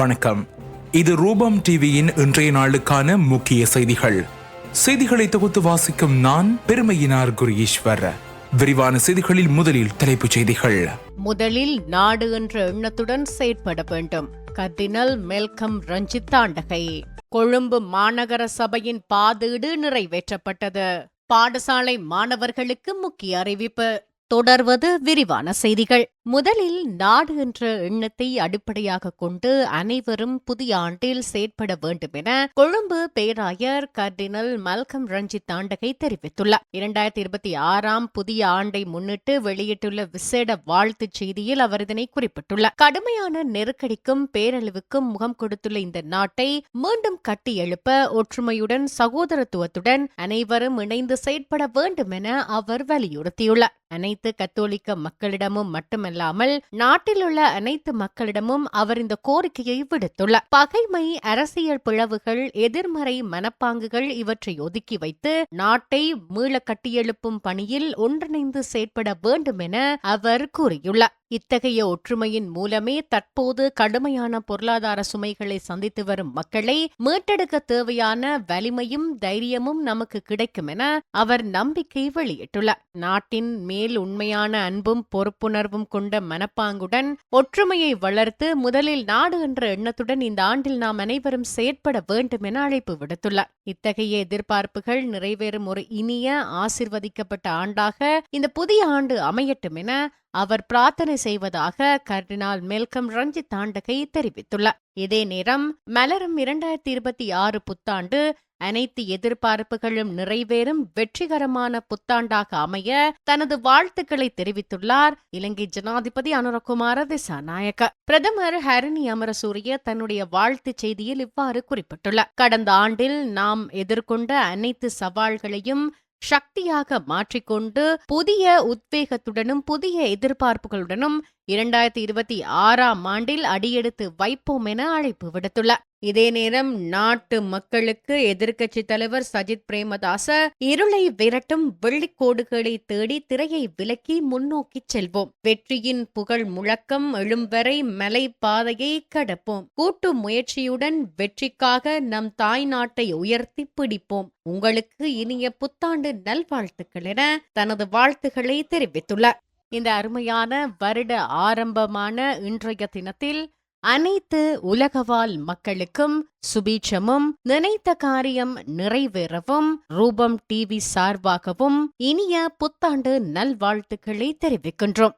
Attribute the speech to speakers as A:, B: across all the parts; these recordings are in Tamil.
A: வணக்கம். இது ரூபம் டிவியின் இன்றைய நாளுக்கான முக்கிய செய்திகள். செய்திகளை தொகுத்து வாசிக்கும் நான் பெருமையினார் குரீஸ்வர் விரிவான செய்திகளில் முதலில் தலைப்புச் செய்திகள்.
B: முதலில் நாடு என்ற எண்ணத்துடன் செயற்பட வேண்டும். கர்தினல் மெல்கம் ரஞ்சித் தாண்டகை. கொழும்பு மாநகர சபையின் பாதீடு நிறைவேற்றப்பட்டது. பாடசாலை மாணவர்களுக்கு முக்கிய அறிவிப்பு. தொடர்வது விரிவான செய்திகள். முதலில் நாடு என்ற எண்ணத்தை அடிப்படையாக கொண்டு அனைவரும் புதிய ஆண்டில் செயற்பட வேண்டும் என கொழும்பு பேராயர் கர்டினல் மல்கம் ரஞ்சித் தாண்டகை தெரிவித்துள்ளார். இரண்டாயிரத்தி இருபத்தி ஆறாம் புதிய ஆண்டை முன்னிட்டு வெளியிட்டுள்ள விசேட வாழ்த்துச் செய்தியில் அவர் இதனை குறிப்பிட்டுள்ளார். கடுமையான நெருக்கடிக்கும் பேரழிவுக்கும் முகம் கொடுத்துள்ள இந்த நாட்டை மீண்டும் கட்டி எழுப்ப ஒற்றுமையுடன் சகோதரத்துவத்துடன் அனைவரும் இணைந்து செயற்பட வேண்டும் என அவர் வலியுறுத்தியுள்ளார். அனைத்து கத்தோலிக்க மக்களிடமும் மட்டுமல்ல மட்டுமல்லாமல் நாட்டில் உள்ள அனைத்து மக்களிடமும் அவர் இந்த கோரிக்கையை விடுத்துள்ளார். பகைமை அரசியல் பிளவுகள் எதிர்மறை மனப்பாங்குகள் இவற்றை ஒதுக்கி வைத்து நாட்டை மீள கட்டியெழுப்பும் பணியில் ஒன்றிணைந்து செயற்பட வேண்டும் என அவர் கூறியுள்ளார். இத்தகைய ஒற்றுமையின் மூலமே தற்போது கடுமையான பொருளாதார சுமைகளை சந்தித்து வரும் மக்களை மீட்டெடுக்க தேவையான வலிமையும் தைரியமும் நமக்கு கிடைக்கும் என அவர் நம்பிக்கை வெளியிட்டுள்ளார். நாட்டின் மேல் உண்மையான அன்பும் பொறுப்புணர்வும் கொண்ட மனப்பாங்குடன் ஒற்றுமையை வளர்த்து முதலில் நாடு என்ற எண்ணத்துடன் இந்த ஆண்டில் நாம் அனைவரும் செயற்பட வேண்டும் என அழைப்பு விடுத்துள்ளார். இத்தகைய எதிர்பார்ப்புகள் நிறைவேறும் ஒரு இனிய ஆசிர்வதிக்கப்பட்ட ஆண்டாக இந்த புதிய ஆண்டு அமையட்டும் என அவர் பிரார்த்தனை செய்வதாக கர்டினால் மெல்கம் ரஞ்சித் தாண்டகை தெரிவித்துள்ளார். இதே நேரம் மலரும் இரண்டாயிரத்தி இருபத்தி ஆறு புத்தாண்டு அனைத்து எதிர்பார்ப்புகளும் நிறைவேறும் வெற்றிகரமான புத்தாண்டாக அமைய தனது வாழ்த்துக்களை தெரிவித்துள்ளார் இலங்கை ஜனாதிபதி அனுரகுமார திசாநாயக்க. பிரதமர் ஹரிணி அமரசூரிய தன்னுடைய வாழ்த்துச் செய்தியில் இவ்வாறு குறிப்பிட்டுள்ளார். கடந்த ஆண்டில் நாம் எதிர்கொண்ட அனைத்து சவால்களையும் சக்தியாக மாற்றிக்கொண்டு புதிய உத்வேகத்துடனும் புதிய எதிர்பார்ப்புகளுடனும் இரண்டாயிரத்தி இருபத்தி ஆறாம் ஆண்டில் அடியெடுத்து வைப்போம் என அழைப்பு விடுத்துள்ளார். இதே நேரம் நாட்டு மக்களுக்கு எதிர்க்கட்சி தலைவர் சஜித் பிரேமதாச இருளை விரட்டும் வெள்ளிக்கோடுகளை தேடி திரையை விலக்கி முன்னோக்கி செல்வோம். வெற்றியின் புகழ் முழக்கம் எழும் மலை பாதையை கடப்போம். கூட்டு முயற்சியுடன் வெற்றிக்காக நம் தாய் நாட்டை உயர்த்தி பிடிப்போம். உங்களுக்கு இனிய புத்தாண்டு நல்வாழ்த்துக்கள் என தனது வாழ்த்துக்களை தெரிவித்துள்ளார். இந்த அருமையான வருட ஆரம்பமான இன்றைய தினத்தில் அனைத்து உலகவாழ் மக்களுக்கும் சுபீட்சமும் நினைத்த காரியம் நிறைவேறவும் ரூபம் டிவி சார்பாகவும் இனிய புத்தாண்டு நல்வாழ்த்துக்களை தெரிவிக்கின்றோம்.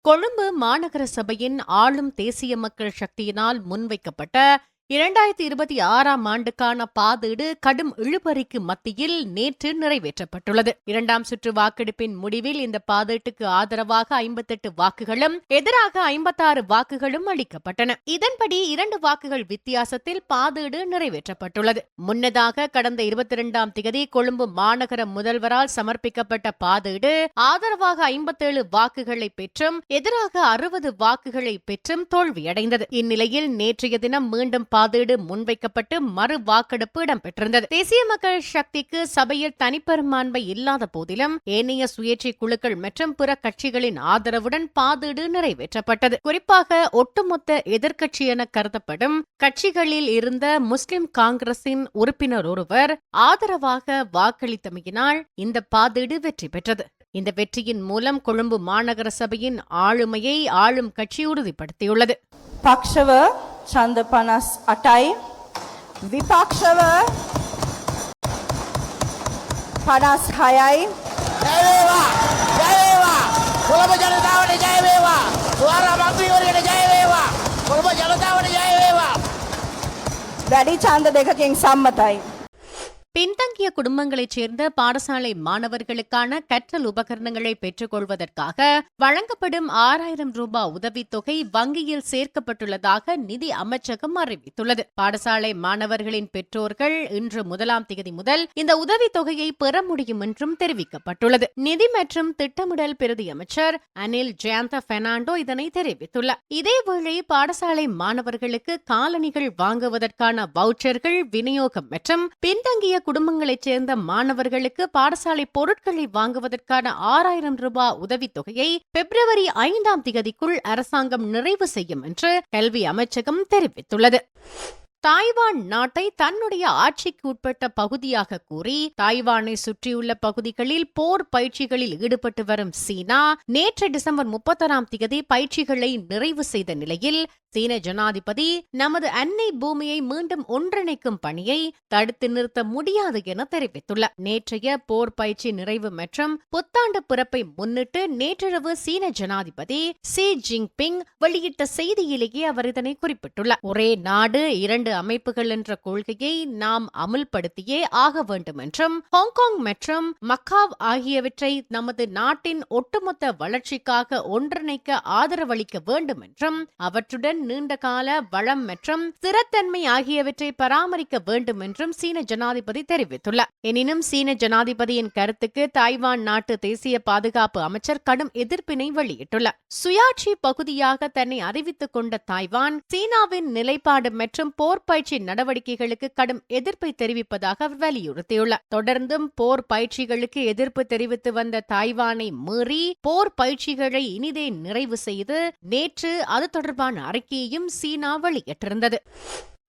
B: கொழும்பு மாநகர சபையின் ஆளும் தேசிய மக்கள் சக்தியினால் முன்வைக்கப்பட்ட இரண்டாயிரத்தி இருபத்தி ஆறாம் ஆண்டுக்கான பாதீடு கடும் இழுபறிக்கு மத்தியில் நேற்று நிறைவேற்றப்பட்டுள்ளது. இரண்டாம் சுற்று வாக்கெடுப்பின் முடிவில் இந்த பாதீட்டுக்கு ஆதரவாக ஐம்பத்தெட்டு வாக்குகளும் எதிராக ஐம்பத்தாறு வாக்குகளும் அளிக்கப்பட்டன. இதன்படி இரண்டு வாக்குகள் வித்தியாசத்தில் பாதீடு நிறைவேற்றப்பட்டுள்ளது. முன்னதாக கடந்த இருபத்தி இரண்டாம் திகதி கொழும்பு மாநகர முதல்வரால் சமர்ப்பிக்கப்பட்ட பாதீடு ஆதரவாக ஐம்பத்தேழு வாக்குகளை பெற்றும் எதிராக அறுபது வாக்குகளை பெற்றும் தோல்வியடைந்தது. இந்நிலையில் நேற்றைய தினம் மீண்டும் பாதீடு முன்வைக்கப்பட்டு மறு வாக்கெடுப்பு இடம்பெற்றிருந்தது. தேசிய மக்கள் சக்திக்கு சபையில் தனிப்பெரும்பான்மை இல்லாத போதிலும் ஏனைய சுயேட்சை குழுக்கள் மற்றும் பிற கட்சிகளின் ஆதரவுடன் பாதீடு நிறைவேற்றப்பட்டது. குறிப்பாக ஒட்டுமொத்த எதிர்க்கட்சி என கருதப்படும் கட்சிகளில் இருந்த முஸ்லிம் காங்கிரசின் உறுப்பினர் ஒருவர் ஆதரவாக வாக்களித்தமையினால் இந்த பாதீடு வெற்றி பெற்றது. இந்த வெற்றியின் மூலம் கொழும்பு மாநகர சபையின் ஆளுமையை ஆளும் கட்சி உறுதிப்படுத்தியுள்ளது.
C: පක්ෂව ඡන්ද පනස් අටයි. විපක්ෂව පනස් හයයි.
D: ජය වේවා ජය වේවා කොළඹ ජනතාවට ජය වේවා සුවාරා මන්ත්‍රීවරයට ජය වේවා කොළඹ ජනතාවට ජය වේවා
C: වැඩි ඡන්ද දෙකකින් සම්මතයි.
B: பின்தங்கிய குடும்பங்களைச் சேர்ந்த பாடசாலை மாணவர்களுக்கான கற்றல் உபகரணங்களை பெற்றுக்கொள்வதற்காக வழங்கப்படும் ஆறாயிரம் ரூபாய் உதவித்தொகை வங்கியில் சேர்க்கப்பட்டுள்ளதாக நிதி அமைச்சகம் அறிவித்துள்ளது. பாடசாலை மாணவர்களின் பெற்றோர்கள் இன்று முதலாம் தேதி முதல் இந்த உதவித்தொகையை பெற முடியும் என்றும் தெரிவிக்கப்பட்டுள்ளது. நிதி மற்றும் திட்டமிடல் பிரதி அமைச்சர் அனில் ஜெயந்த பெர்னாண்டோ இதனை தெரிவித்துள்ளார். இதேவேளை பாடசாலை மாணவர்களுக்கு காலணிகள் வாங்குவதற்கான வவுச்சர்கள் விநியோகம் மற்றும் பின்தங்கிய குடும்பங்களைச் சேர்ந்த மாணவர்களுக்கு பாடசாலை பொருட்களை வாங்குவதற்கான ஆறாயிரம் ரூபாய் உதவித்தொகையை பிப்ரவரி ஐந்தாம் திகதிக்குள் அரசாங்கம் நிறைவு செய்யும் என்று கல்வி அமைச்சகம் தெரிவித்துள்ளது. தாய்வான் நாட்டை தன்னுடைய ஆட்சிக்கு உட்பட்ட பகுதியாக கூறி தாய்வானை சுற்றியுள்ள பகுதிகளில் போர் பயிற்சிகளில் ஈடுபட்டு வரும் சீனா நேற்று டிசம்பர் முப்பத்தொராம் தேதி பயிற்சிகளை நிறைவு செய்த நிலையில் சீன ஜனாதிபதி நமது அன்னை பூமியை மீண்டும் ஒன்றிணைக்கும் பணியை தடுத்து நிறுத்த முடியாது என தெரிவித்துள்ளார். நேற்றைய போர் பயிற்சி நிறைவு மற்றும் புத்தாண்டு பிறப்பை முன்னிட்டு நேற்றிரவு சீன ஜனாதிபதி சி ஜின்பிங் வெளியிட்ட செய்தியிலேயே அவர் இதனை குறிப்பிட்டுள்ளார். ஒரே நாடு இரண்டு அமைப்புகள் என்ற கொள்கையை நாம் அமுல்படுத்தியே ஆக வேண்டும் என்றும் ஹாங்காங் மற்றும் மக்காவ் ஆகியவற்றை நமது நாட்டின் ஒட்டுமொத்த வளர்ச்சிக்காக ஒன்றிணைக்க ஆதரவளிக்க வேண்டும் என்றும் அவற்றுடன் நீண்ட கால வளம் மற்றும் ஸ்திரத்தன்மை ஆகியவற்றை பராமரிக்க வேண்டும் என்றும் சீன ஜனாதிபதி தெரிவித்துள்ளார். எனினும் சீன ஜனாதிபதியின் கருத்துக்கு தாய்வான் நாட்டு தேசிய பாதுகாப்பு அமைச்சர் கடும் எதிர்ப்பினை வெளியிட்டுள்ளார். சுயாட்சி பகுதியாக தன்னை அறிவித்துக் கொண்ட தாய்வான் சீனாவின் நிலைப்பாடு மற்றும் போர் பயிற்சி நடவடிக்கைகளுக்கு கடும் எதிர்ப்பை தெரிவிப்பதாக அவர் வலியுறுத்தியுள்ளார். தொடர்ந்தும் போர் பயிற்சிகளுக்கு எதிர்ப்பு தெரிவித்து வந்த தாய்வானை மீறி போர் பயிற்சிகளை இனிதே நிறைவு செய்து நேற்று அது தொடர்பான அறிக்கையையும் சீனா வெளியிட்டிருந்தது.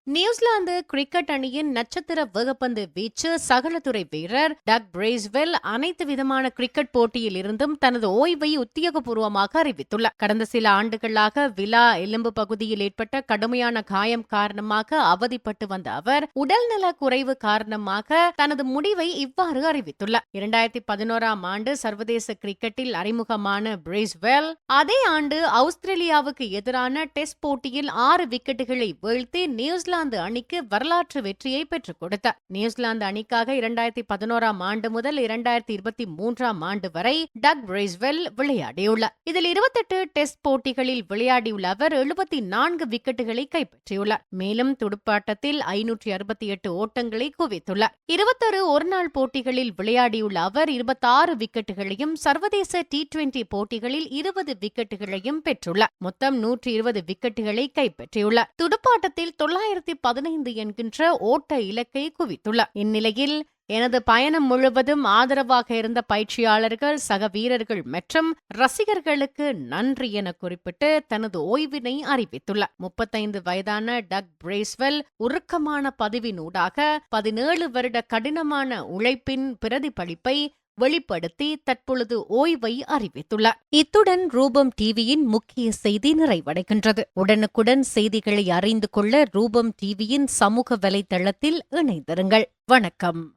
B: நியூசிலாந்து கிரிக்கெட் அணியின் நட்சத்திர வேகப்பந்து வீச்சு சகலத்துறை வீரர் டக் பிரேஸ்வெல் அனைத்து விதமான கிரிக்கெட் போட்டியில் இருந்தும் தனது ஓய்வை உத்தியோகபூர்வமாக அறிவித்துள்ளார். கடந்த சில ஆண்டுகளாக விலா எலும்பு பகுதியில் ஏற்பட்ட கடுமையான காயம் காரணமாக அவதிப்பட்டு வந்த அவர் உடல்நல குறைவு காரணமாக தனது முடிவை இவ்வாறு அறிவித்துள்ளார். இரண்டாயிரத்தி பதினோராம் ஆண்டு சர்வதேச கிரிக்கெட்டில் அறிமுகமான பிரேஸ்வெல் அதே ஆண்டு ஆஸ்திரேலியாவுக்கு எதிரான டெஸ்ட் போட்டியில் ஆறு விக்கெட்டுகளை வீழ்த்தி நியூசிலாந்து அணிக்கு வரலாற்று வெற்றியை பெற்றுக் கொடுத்தார். நியூசிலாந்து அணிக்காக இரண்டாயிரத்தி பதினோராம் ஆண்டு முதல் இரண்டாயிரத்தி இருபத்தி மூன்றாம் ஆண்டு வரை டக் பிரேஸ்வெல் விளையாடியுள்ளார். இதில் இருபத்தெட்டு டெஸ்ட் போட்டிகளில் விளையாடியுள்ள அவர் எழுபத்தி நான்கு விக்கெட்டுகளை கைப்பற்றியுள்ளார். மேலும் துடுப்பாட்டத்தில் ஐநூற்றி அறுபத்தி எட்டு ஓட்டங்களை குவித்துள்ளார். இருபத்தொரு ஒருநாள் போட்டிகளில் விளையாடியுள்ள அவர் இருபத்தாறு விக்கெட்டுகளையும் சர்வதேச டி டுவெண்டி போட்டிகளில் இருபது விக்கெட்டுகளையும் பெற்றுள்ளார். மொத்தம் நூற்றி இருபது விக்கெட்டுகளை கைப்பற்றியுள்ளார். துடுப்பாட்டத்தில் தொள்ளாயிரத்தி பதினைந்து என்கின்ற ஓட்ட இலக்கை குவித்துள்ளார். இந்நிலையில் எனது பயணம் முழுவதும் ஆதரவாக இருந்த பயிற்சியாளர்கள் சக வீரர்கள் மற்றும் ரசிகர்களுக்கு நன்றி என குறிப்பிட்டு தனது ஓய்வினை அறிவித்துள்ளார். முப்பத்தைந்து வயதான டக் பிரேஸ்வெல் உருக்கமான பதிவினூடாக பதினேழு வருட கடினமான உழைப்பின் பிரதிபலிப்பை வெளிப்படுத்தி தற்பொழுது ஓய்வை அறிவித்துள்ளார். இத்துடன் ரூபம் டிவியின் முக்கிய செய்தி நிறைவடைகின்றது. உடனுக்குடன் செய்திகளை அறிந்து கொள்ள ரூபம் டிவியின் சமூக வலைதளத்தில் இணைந்திருங்கள். வணக்கம்.